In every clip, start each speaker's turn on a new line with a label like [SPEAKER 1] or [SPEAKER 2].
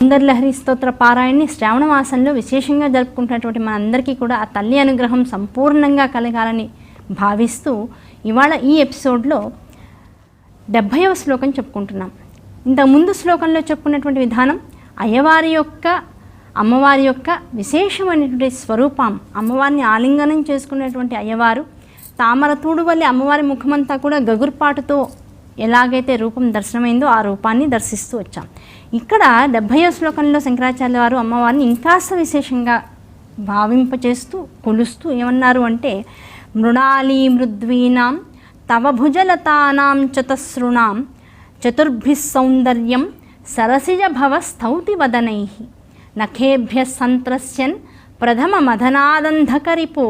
[SPEAKER 1] సుందరలహరి స్తోత్ర పారాయణని శ్రావణ మాసంలో విశేషంగా జరుపుకుంటున్నటువంటి మనందరికీ కూడా ఆ తల్లి అనుగ్రహం సంపూర్ణంగా కలగాలని భావిస్తూ ఇవాళ ఈ ఎపిసోడ్లో డెబ్భైవ శ్లోకం చెప్పుకుంటున్నాం. ఇంత ముందు శ్లోకంలో చెప్పుకున్నటువంటి విధానం అయ్యవారి యొక్క అమ్మవారి యొక్క విశేషమైనటువంటి స్వరూపం అమ్మవారిని ఆలింగనం చేసుకున్నటువంటి అయ్యవారు తామరతూడు వల్ల అమ్మవారి ముఖమంతా కూడా గగుర్పాటుతో ఎలాగైతే రూపం దర్శనమైందో ఆ రూపాన్ని దర్శిస్తూ వచ్చాం. ఇక్కడ డెబ్భైవ శ్లోకంలో శంకరాచార్య వారు అమ్మవారిని ఇంకాస్త విశేషంగా భావింపచేస్తూ కొలుస్తూ ఏమన్నారు అంటే మృణాళీ మృద్వీనాం తవ భుజలతానాం చతసృణాం చతుర్భిస్ సౌందర్యం సరసిజ భవ స్థౌతి వదనై నఖేభ్య సంత్రస్యన్ ప్రథమ మదనాదంధకరిపో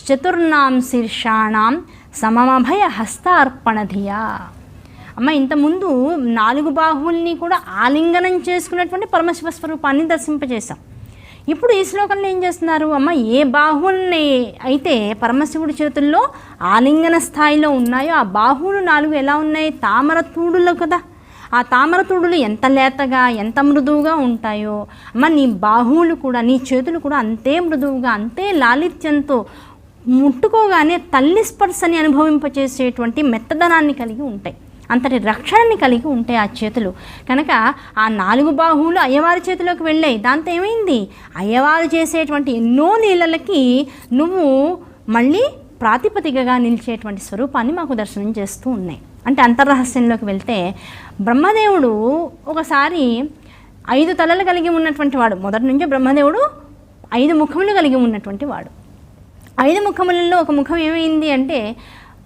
[SPEAKER 1] చతుర్నాం శీర్షాణం సమమభయ హస్తార్పణధియా అమ్మ ఇంతకుముందు నాలుగు బాహువుల్ని కూడా ఆలింగనం చేసుకున్నటువంటి పరమశివ స్వరూపాన్ని దర్శింపజేశాం. ఇప్పుడు ఈ శ్లోకంలో ఏం చేస్తున్నారు? అమ్మ ఏ బాహువుల్ని అయితే పరమశివుడి చేతుల్లో ఆలింగన స్థాయిలో ఉన్నాయో ఆ బాహువులు నాలుగు ఎలా ఉన్నాయి? తామర తూడులు కదా. ఆ తామర తూడులు ఎంత లేతగా ఎంత మృదువుగా ఉంటాయో. అమ్మ నీ బాహువులు కూడా నీ చేతులు కూడా అంతే మృదువుగా అంతే లాలిత్యంతో ముట్టుకోగానే తల్లి స్పర్శని అనుభవింపచేసేటువంటి మెత్తదనాన్ని కలిగి ఉంటాయి. అంతటి రక్షణని కలిగి ఉంటాయి ఆ చేతులు. కనుక ఆ నాలుగు బాహువులు అయ్యవారి చేతిలోకి వెళ్ళాయి. దాంతో ఏమైంది? అయ్యవారు చేసేటువంటి ఎన్నో నీళ్ళకి నువ్వు మళ్ళీ ప్రాతిపదికగా నిలిచేటువంటి స్వరూపాన్ని మాకు దర్శనం చేస్తూ ఉన్నాయి. అంటే అంతర్రహస్యంలోకి వెళ్తే బ్రహ్మదేవుడు ఒకసారి ఐదు తలలు కలిగి ఉన్నటువంటి వాడు. మొదటి నుంచే బ్రహ్మదేవుడు ఐదు ముఖములు కలిగి ఉన్నటువంటి వాడు. ఐదు ముఖములలో ఒక ముఖం ఏమైంది అంటే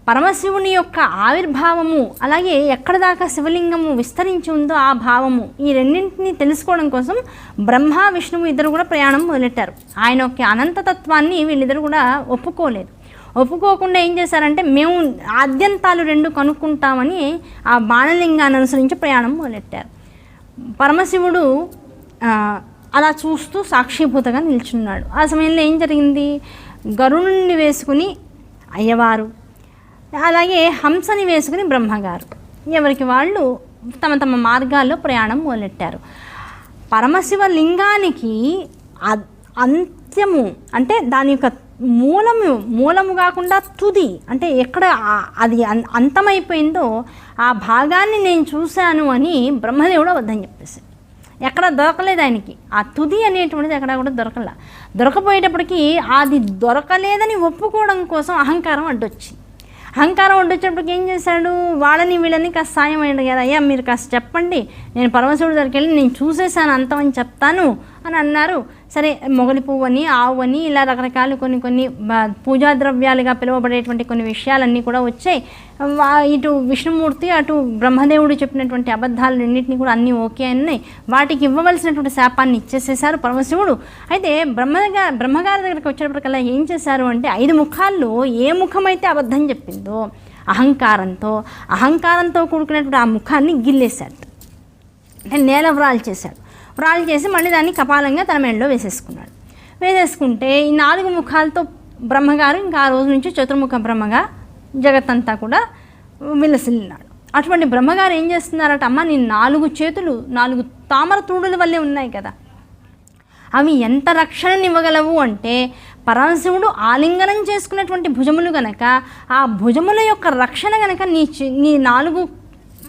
[SPEAKER 1] పరమశివుని యొక్క ఆవిర్భావము అలాగే ఎక్కడ దాకా శివలింగము విస్తరించి ఉందో ఆ భావము ఈ రెండింటిని తెలుసుకోవడం కోసం బ్రహ్మ విష్ణువు ఇద్దరు కూడా ప్రయాణం మొదలెట్టారు. ఆయన యొక్క అనంతతత్వాన్ని వీళ్ళిద్దరు కూడా ఒప్పుకోలేదు. ఒప్పుకోకుండా ఏం చేశారంటే మేము ఆద్యంతాలు రెండు కనుక్కుంటామని ఆ బాణలింగాన్ని అనుసరించి ప్రయాణం మొదలెట్టారు. పరమశివుడు అలా చూస్తూ సాక్షిభూతగా నిల్చున్నాడు. ఆ సమయంలో ఏం జరిగింది? గరుణుణ్ణి వేసుకుని అయ్యవారు అలాగే హంసని వేసుకుని బ్రహ్మగారు. ఎవరికి వాళ్ళు తమ తమ మార్గాల్లో ప్రయాణం మొదలెట్టారు. పరమశివ లింగానికి అ- అంత్యము అంటే దాని యొక్క మూలము మూలము కాకుండా తుది అంటే ఎక్కడ అది అంతమైపోయిందో ఆ భాగాన్ని నేను చూశాను అని బ్రహ్మదేవుడు అబద్ధం చెప్పేసి ఎక్కడ దొరకలేదు ఆయనకి. ఆ తుది అనేటువంటిది ఎక్కడ కూడా దొరకల. దొరకపోయేటప్పటికి అది దొరకలేదని ఒప్పుకోవడం కోసం అహంకారం అడ్డొచ్చింది. అహంకారం వండొచ్చేటప్పటికి ఏం చేశాడు? వాళ్ళని వీళ్ళని కాస్త సాయం అడిగారు అయ్యా మీరు కాస్త చెప్పండి. నేను పరమశివుడి దగ్గరికి వెళ్ళి నేను చూసేసాను అంతం అని చెప్తాను. అని అన్నారు. సరే మొగలి పువ్వు అని ఆవు అని ఇలా రకరకాలు కొన్ని కొన్ని పూజా ద్రవ్యాలుగా పిలువబడేటువంటి కొన్ని విషయాలన్నీ కూడా వచ్చాయి. ఇటు విష్ణుమూర్తి అటు బ్రహ్మదేవుడు చెప్పినటువంటి అబద్ధాలు రెండింటినీ కూడా అన్నీ ఓకే ఉన్నాయి వాటికి ఇవ్వవలసినటువంటి శాపాన్ని ఇచ్చేసేసారు పరమశివుడు. అయితే బ్రహ్మగా బ్రహ్మగారి దగ్గరికి వచ్చేటప్పటికల్లా ఏం చేశారు అంటే ఐదు ముఖాల్లో ఏ ముఖమైతే అబద్ధం చెప్పిందో అహంకారంతో అహంకారంతో కూడుకున్నటువంటి ఆ ముఖాన్ని గిల్లేశాడు అంటే నేల వ్రాలు చేశాడు రాళ్ళు చేసి మళ్ళీ దాన్ని కపాలంగా తన మెడలో వేసేసుకున్నాడు. వేసేసుకుంటే ఈ నాలుగు ముఖాలతో బ్రహ్మగారు ఇంకా ఆ రోజు నుంచి చతుర్ముఖ బ్రహ్మగా జగత్తంతా కూడా విలసిల్లినాడు. అటువంటి బ్రహ్మగారు ఏం చేస్తున్నారట అమ్మ నీ నాలుగు చేతులు నాలుగు తామర తూడుల వల్లే ఉన్నాయి కదా. అవి ఎంత రక్షణనివ్వగలవు అంటే పరమశివుడు ఆలింగనం చేసుకున్నటువంటి భుజములు గనక ఆ భుజముల యొక్క రక్షణ గనక నీ చి- నీ నాలుగు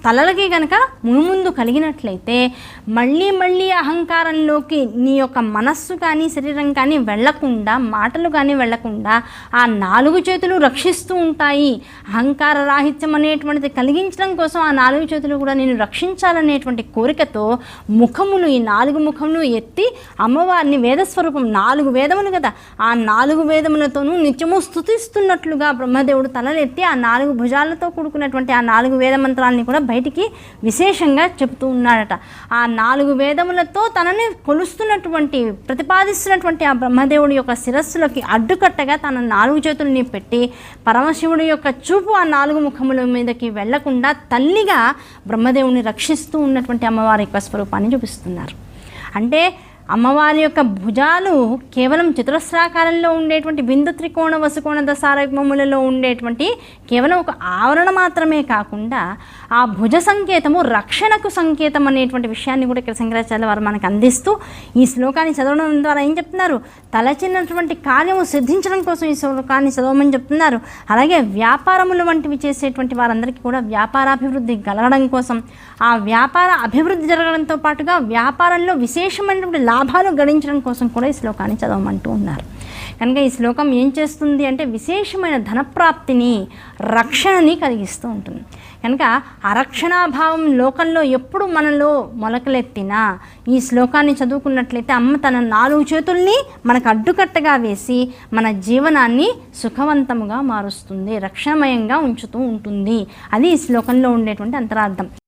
[SPEAKER 1] తలలకి కనుక మునుముందు కలిగినట్లయితే మళ్ళీ మళ్ళీ అహంకారంలోకి నీ యొక్క మనస్సు కానీ శరీరం కానీ వెళ్ళకుండా మాటలు కానీ వెళ్ళకుండా ఆ నాలుగు చేతులు రక్షిస్తూ ఉంటాయి. అహంకార రాహిత్యం అనేటువంటిది కలిగించడం కోసం ఆ నాలుగు చేతులు కూడా నేను రక్షించాలనేటువంటి కోరికతో ముఖములు ఈ నాలుగు ముఖములు ఎత్తి అమ్మవారిని వేదస్వరూపం నాలుగు వేదములు కదా ఆ నాలుగు వేదములతోనూ నిత్యము స్తుతిస్తున్నట్లుగా బ్రహ్మదేవుడు తలలెత్తి ఆ నాలుగు భుజాలతో కూడుకున్నటువంటి ఆ నాలుగు వేద మంత్రాలని కూడా బయటికి విశేషంగా చెబుతూ ఉన్నాడట. ఆ నాలుగు వేదములతో తనని కొలుస్తున్నటువంటి ప్రతిపాదిస్తున్నటువంటి ఆ బ్రహ్మదేవుడి యొక్క శిరస్సులకి అడ్డుకట్టగా తన నాలుగు చేతుల్ని పెట్టి పరమశివుడి యొక్క చూపు ఆ నాలుగు ముఖముల మీదకి వెళ్ళకుండా తల్లిగా బ్రహ్మదేవుని రక్షిస్తూ ఉన్నటువంటి అమ్మవారి యొక్క స్వరూపాన్ని చూపిస్తున్నారు. అంటే అమ్మవారి యొక్క భుజాలు కేవలం చతురస్రాకారంలో ఉండేటువంటి బిందు త్రికోణ వసుకోణ దశారగ్మములలో ఉండేటువంటి కేవలం ఒక ఆవరణ మాత్రమే కాకుండా ఆ భుజ సంకేతము రక్షణకు సంకేతం అనేటువంటి విషయాన్ని కూడా ఇక్కడ శంకరాచార్య వారు మనకు అందిస్తూ ఈ శ్లోకాన్ని చదవడం ద్వారా ఏం చెప్తున్నారు? తలచినటువంటి కార్యము సిద్ధించడం కోసం ఈ శ్లోకాన్ని చదవమని చెప్తున్నారు. అలాగే వ్యాపారములు వంటివి చేసేటువంటి వారందరికీ కూడా వ్యాపారాభివృద్ధి కలగడం కోసం ఆ వ్యాపార అభివృద్ధి జరగడంతో పాటుగా వ్యాపారంలో విశేషమైనటువంటి లాభాలు గడించడం కోసం కూడా ఈ శ్లోకాన్ని చదవమంటూ ఉన్నారు. కనుక ఈ శ్లోకం ఏం చేస్తుంది అంటే విశేషమైన ధనప్రాప్తిని రక్షణని కలిగిస్తూ ఉంటుంది. కనుక అరక్షణాభావం లోకంలో ఎప్పుడు మనలో మొలకలెత్తినా ఈ శ్లోకాన్ని చదువుకున్నట్లయితే అమ్మ తన నాలుగు చేతుల్ని మనకు అడ్డుకట్టగా వేసి మన జీవనాన్ని సుఖవంతముగా మారుస్తుంది రక్షణమయంగా ఉంచుతూ ఉంటుంది. అది ఈ శ్లోకంలో ఉండేటువంటి అంతరార్థం.